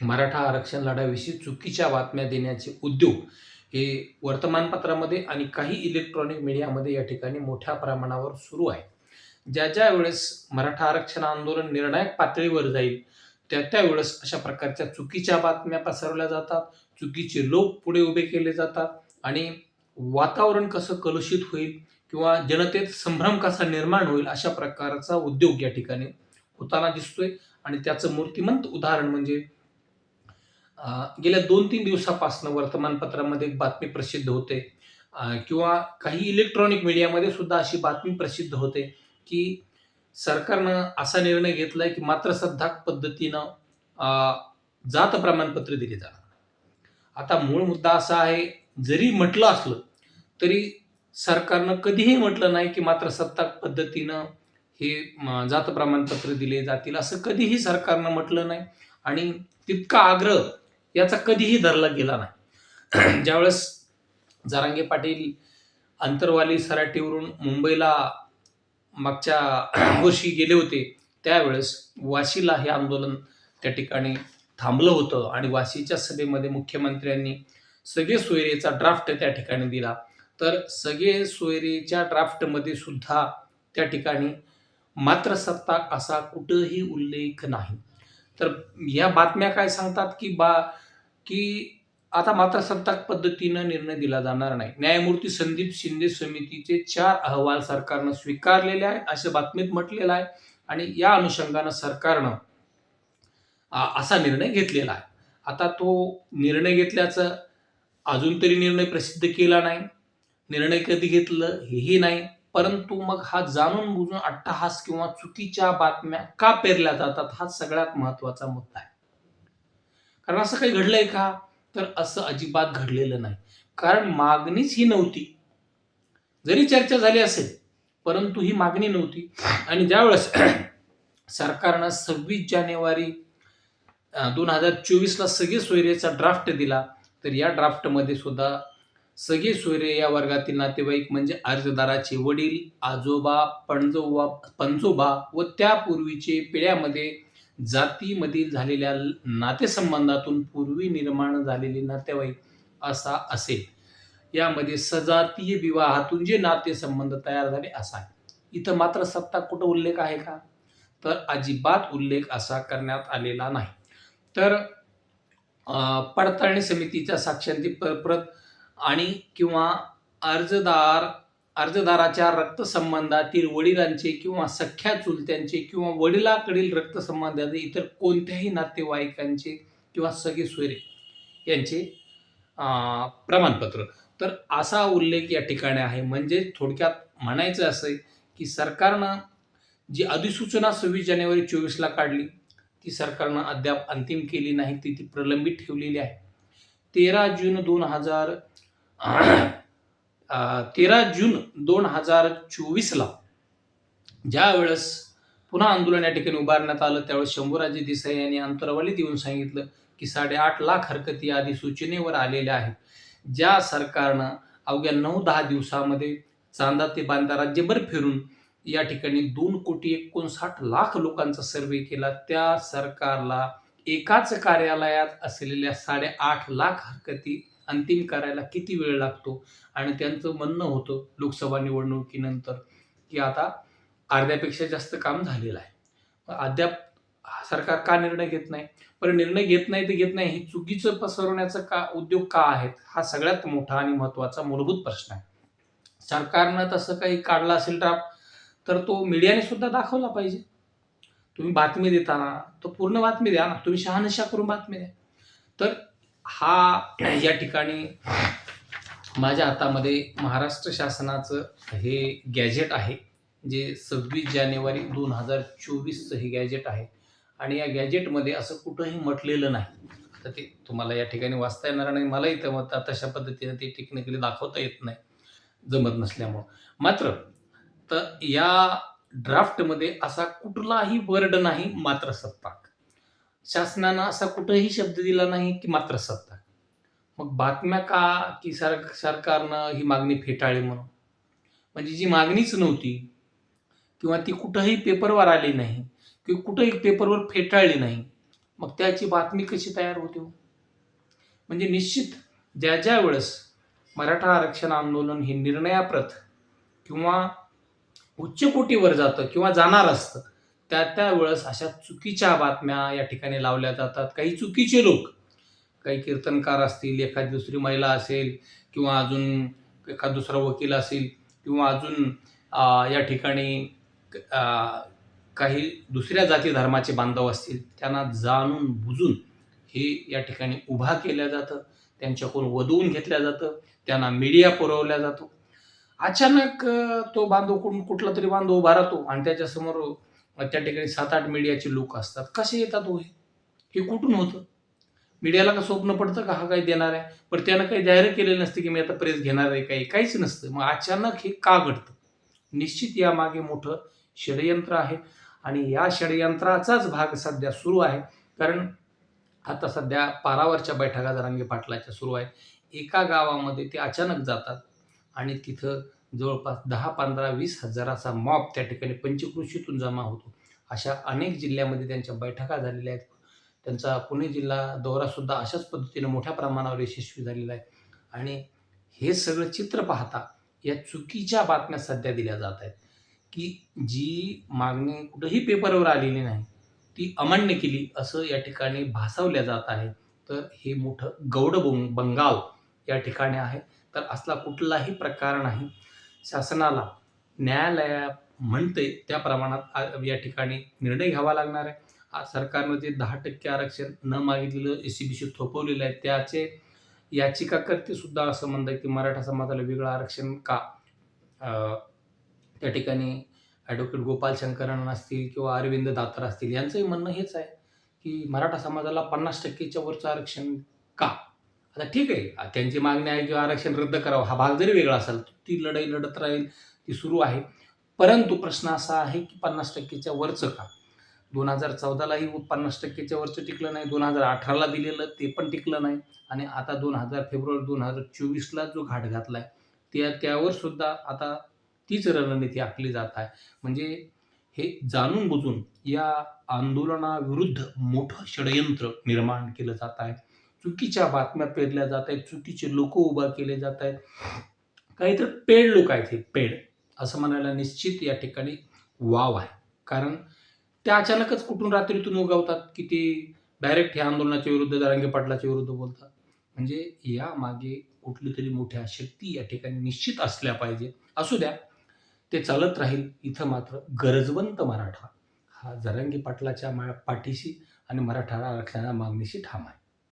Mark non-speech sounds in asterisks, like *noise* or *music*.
मराठा आरक्षण लढ्याविषयी चुकीच्या बातम्या देण्याचे उद्योग हे वर्तमानपत्रामध्ये आणि काही इलेक्ट्रॉनिक मीडियामध्ये या ठिकाणी मोठ्या प्रमाणावर सुरू आहे. ज्या ज्या वेळेस मराठा आरक्षण आंदोलन निर्णायक पातळीवर जाईल त्या त्यावेळेस अशा प्रकारच्या चुकीच्या बातम्या पसरवल्या जातात चुकीचे लोक पुढे उभे केले जातात आणि वातावरण कसं कलुषित होईल किंवा जनतेत संभ्रम कसा निर्माण होईल अशा प्रकारचा उद्योग या ठिकाणी होताना दिसतोय. आणि त्याचं मूर्तिमंत उदाहरण म्हणजे गेल्या दोन तीन दिवसापासून वर्तमानपत्रामध्ये एक बातमी प्रसिद्ध होते. किंवा काही इलेक्ट्रॉनिक मीडियामध्ये सुद्धा अशी बातमी प्रसिद्ध होते की सरकारनं असा निर्णय घेतलाय की मात्र सद्धाक पद्धतीनं जात प्रमाणपत्र दिले जाणार. आता मूळ मुद्दा असा आहे जरी म्हटलं असलं तरी सरकारनं कधीही म्हटलं नाही की मात्र सत्ताक पद्धतीनं हे जात प्रमाणपत्र दिले जातील असं कधीही सरकारनं म्हटलं नाही. आणि तितका आग्रह याचा कधीही धरला गेला नाही. *clears throat* ज्यावेळेस जारांगे पाटील अंतरवाली सराटीवरून मुंबईला मागच्या *clears throat* वर्षी गेले होते त्यावेळेस वाशीला हे आंदोलन त्या ठिकाणी थांबलं होतं आणि वाशीच्या सभेमध्ये मुख्यमंत्र्यांनी सगळे सोयरेचा ड्राफ्ट त्या ठिकाणी दिला. तर सगळे सोयरेच्या ड्राफ्टमध्ये सुद्धा त्या ठिकाणी मात्र सत्ता असा कुठंही उल्लेख नाही. तर ह्या बातम्या काय सांगतात की बा की आता मात्र सत्ताक पद्धतीनं निर्णय दिला जाणार नाही. न्यायमूर्ती संदीप शिंदे समितीचे चार अहवाल सरकारनं स्वीकारलेले आहे असं बातमीत म्हटलेलं आहे. आणि या अनुषंगानं सरकारनं असा निर्णय घेतलेला आहे. आता तो निर्णय घेतल्याचं अजून तरी निर्णय प्रसिद्ध केला नाही. निर्णय कधी घेतलं हेही नाही. परंतु मग हा जाणून बुजून अट्टहास किंवा चुकीच्या बातम्या का पेरल्या जातात हा सगळ्यात महत्त्वाचा मुद्दा आहे. कारण असं काही घडलंय का? तर असं अजिबात घडलेलं नाही. कारण मागणीच ही नव्हती. जरी चर्चा झाली असेल परंतु ही मागणी नव्हती. आणि ज्यावेळेस *clears throat* सरकारनं सव्वीस जानेवारी दोन हजार चोवीसला सगळे सोयरेचा ड्राफ्ट दिला तर या ड्राफ्टमध्ये सुद्धा सगळे सोयरे या वर्गातील नातेवाईक म्हणजे अर्जदाराचे वडील आजोबा पणजोबा पंजोबा व त्यापूर्वीचे पिढ्यामध्ये जातीमधील झालेल्या नातेसंबंधातून पूर्वी निर्माण झालेले नातेवाईक असा असेल. यामध्ये सजातीय विवाहातून जे नातेसंबंध तयार झाले असा इथं मात्र सत्ता कुठं उल्लेख आहे का? तर अजिबात उल्लेख असा करण्यात आलेला नाही. तर पडताळणी समितीच्या साक्षांती प- प्रत आणि किंवा अर्जदार अर्जदाराच्या रक्तसंबंधातील वडिलांचे किंवा सख्या चुलत्यांचे किंवा वडिलाकडील रक्तसंबंधातील इतर कोणत्याही नातेवाईकांचे किंवा सगळे सोयरे यांचे प्रमाणपत्र. तर असा उल्लेख या ठिकाणी आहे. म्हणजे थोडक्यात म्हणायचं असं आहे की सरकारनं जी अधिसूचना सव्वीस जानेवारी चोवीसला काढली ती सरकारनं अद्याप अंतिम केली नाही ती ती प्रलंबित ठेवलेली आहे. तेरा जून दोन हजार तेरा जून दोन हजार चोवीसला ज्या वेळेस पुन्हा आंदोलन या ठिकाणी उभारण्यात आलं त्यावेळेस शंभूराजे देसाई यांनी अंतरवलीत येऊन सांगितलं की साडेआठ लाख हरकती अधिसूचनेवर आलेल्या आहेत. ज्या सरकारनं अवघ्या नऊ दहा दिवसामध्ये चांदा ते बांधा राज्यभर फिरून या ठिकाणी दोन कोटी एकोणसाठ लाख लोकांचा सर्वे केला त्या सरकारला एकाच कार्यालयात असलेल्या साडेआठ लाख हरकती अंतिम करायला किती वेळ लागतो? आणि त्यांचं म्हणणं होतं लोकसभा निवडणुकीनंतर की आता अर्ध्यापेक्षा जास्त काम झालेलं आहे. अद्याप सरकार का निर्णय घेत नाही? पण निर्णय घेत नाही ते घेत नाही हे चुकीचं पसरवण्याचं का उद्योग का आहेत? हा सगळ्यात मोठा आणि महत्त्वाचा मूलभूत प्रश्न आहे. सरकारनं तसं काही काढला असेल ड्राफ्ट तर तो मीडियाने सुद्धा दाखवला पाहिजे. तुम्ही बातमी देताना तो पूर्ण बातमी द्या ना. तुम्ही शहानिशा करून बातमी द्या. तर हा या ठिकाणी माझ्या हातामध्ये महाराष्ट्र शासनाचं हे गॅजेट आहे जे सव्वीस जानेवारी दोन हजार चोवीसचं हे गॅजेट आहे. आणि या गॅजेटमध्ये असं कुठंही म्हटलेलं नाही. तर ते तुम्हाला या ठिकाणी वाचता येणार नाही मलाही तर मग तशा पद्धतीने ते टेक्निकली दाखवता येत नाही जमत नसल्यामुळं. मात्र तर या ड्राफ्टमध्ये असा कुठलाही वर्ड नाही मात्र सत्ताक शासनानं असा कुठंही शब्द दिला नाही की मात्र सत्ता मग बातम्या का की सर सरकारनं ही मागणी फेटाळली म्हणून म्हणजे जी मागणीच नव्हती किंवा ती कुठंही पेपरवर आली नाही किंवा कुठंही पेपरवर फेटाळली नाही मग त्याची बातमी कशी तयार होते हो? म्हणजे निश्चित ज्या ज्या वेळेस मराठा आरक्षण आंदोलन हे निर्णयाप्रत किंवा उच्च कोटीवर जातं किंवा जाणार असतं त्या त्या वेळेस अशा चुकीच्या बातम्या या ठिकाणी लावल्या जातात. काही चुकीचे लोक काही कीर्तनकार असतील एखादी दुसरी महिला असेल किंवा अजून एखाद दुसरा वकील असेल किंवा अजून या ठिकाणी काही दुसऱ्या जाती धर्माचे बांधव असतील त्यांना जाणून बुजून हे या ठिकाणी उभा केल्या जातं. त्यांच्याकडून वधवून घेतलं जातं. त्यांना मीडिया पुरवल्या जातो. अचानक तो बांधव कुठला तरी बांधव उभा राहतो आणि त्याच्यासमोर त्या ठिकाणी सात आठ मीडियाचे लोक असतात. कसे येतात हो हे? कुठून होतं? मीडियाला का स्वप्न पडतं का हा काही देणार आहे? पण त्यानं काही जाहीर केलेलं नसतं की मी आता प्रेस घेणार आहे काही. काहीच नसतं. मग अचानक हे का घडतं? निश्चित यामागे मोठं षडयंत्र आहे आणि या षडयंत्राचाच भाग सध्या सुरू आहे. कारण आता सध्या पारावरच्या बैठका जरांगे पाटलाच्या सुरू आहेत एका गावामध्ये ते अचानक जातात आणि तिथं जवळपास दहा पंधरा वीस हजाराचा मॉब त्या ठिकाणी पंचकृषीतून जमा होतो. अशा अनेक जिल्ह्यामध्ये त्यांच्या बैठका झालेल्या आहेत. त्यांचा पुणे जिल्हा दौरासुद्धा अशाच पद्धतीनं मोठ्या प्रमाणावर यशस्वी झालेला आहे. आणि हे सगळं चित्र पाहता या चुकीच्या बातम्या सध्या दिल्या जात आहेत. की जी मागणी कुठंही पेपरवर आलेली नाही ती अमान्य केली असं या ठिकाणी भासवल्या जात आहे. तर हे मोठं गौड बंग बंगाल या ठिकाणी आहे. तर असला कुठलाही प्रकार नाही. शासनाला न्यायालया म्हणते त्या प्रमाणात या ठिकाणी निर्णय घ्यावा लागणार आहे. आज सरकारनं जे दहा टक्के आरक्षण न मागितलेलं ए सी बी सी थोपवलेलं आहे त्याचे याचिकाकर्ते सुद्धा असं म्हणतात की मराठा समाजाला वेगळं आरक्षण का? त्या ठिकाणी ॲडव्होकेट गोपाल शंकरन असतील किंवा अरविंद दातार असतील यांचंही म्हणणं हेच आहे की मराठा समाजाला पन्नास टक्केच्या वरचं आरक्षण का? आता ठीक आहे. त्यांची मागणी आहे किंवा आरक्षण रद्द करावं. हा भाग जरी वेगळा असेल ती लढाई लढत राहील ती सुरू आहे. परंतु प्रश्न असा आहे की पन्नास टक्केच्या वरचं का? दोन हजार चौदालाही पन्नास टक्केच्या वरचं टिकलं नाही. दोन हजार अठराला दिलेलं ते पण टिकलं नाही. आणि आता दोन हजार फेब्रुवारी दोन हजार चोवीसला जो घाट घातला आहे त्या त्यावर सुद्धा आता तीच रणनीती आखली जात आहे. म्हणजे हे जाणून बुजून या आंदोलनाविरुद्ध मोठं षडयंत्र निर्माण केलं जात आहे. चुकीच्या बातम्या पेरल्या जात आहेत चुकीचे लोक उभा केले जात आहेत. काही तर पेड लोक आहेत हे पेड. असं म्हणायला निश्चित या ठिकाणी वाव आहे. कारण ते अचानकच कुठून रात्रीतून उगवतात की ते डायरेक्ट ह्या आंदोलनाच्या विरुद्ध जरांगे पाटलाच्या विरुद्ध बोलतात. म्हणजे या मागे कुठली तरी मोठ्या शक्ती या ठिकाणी निश्चित असल्या पाहिजे. असू द्या ते चालत राहील. इथं मात्र गरजवंत मराठा हा जरांगी पाटलाच्या मा पाठीशी आणि मराठा आरक्षणाच्या मागणीशी ठाम आहे.